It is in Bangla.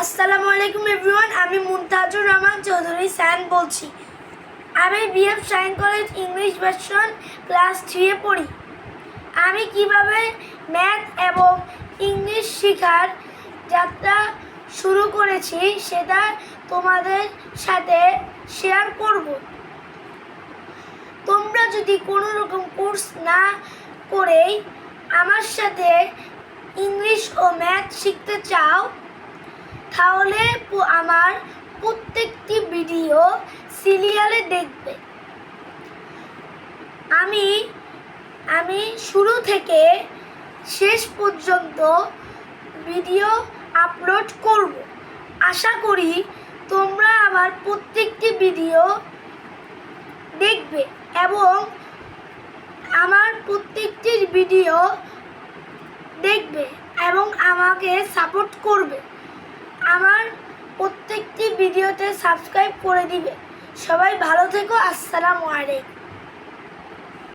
আসসালামু আলাইকুম এভরিওয়ান, আমি মুমতাজুর রহমান চৌধুরী স্যান বলছি। আমি BF sign college English version class থ্রিয়ে পড়ি। আমি কীভাবে ম্যাথ এবং ইংলিশ শেখার যাত্রা শুরু করেছি সেটা তোমাদের সাথে শেয়ার করব। তোমরা যদি কোনো রকম কোর্স না করেই আমার সাথে ইংলিশ ও ম্যাথ শিখতে চাও তাহলে আমার প্রত্যেকটি ভিডিও সিরিয়ালে দেখবে। আমি আমি শুরু থেকে শেষ পর্যন্ত ভিডিও আপলোড করব। আশা করি তোমরা আমার প্রত্যেকটি ভিডিও দেখবে এবং আমার প্রত্যেকটি ভিডিও দেখবে এবং আমাকে সাপোর্ট করবে। ভিডিওতে সাবস্ক্রাইব করে দিবে। সবাই ভালো থেকো আসসালামু আলাইকুম।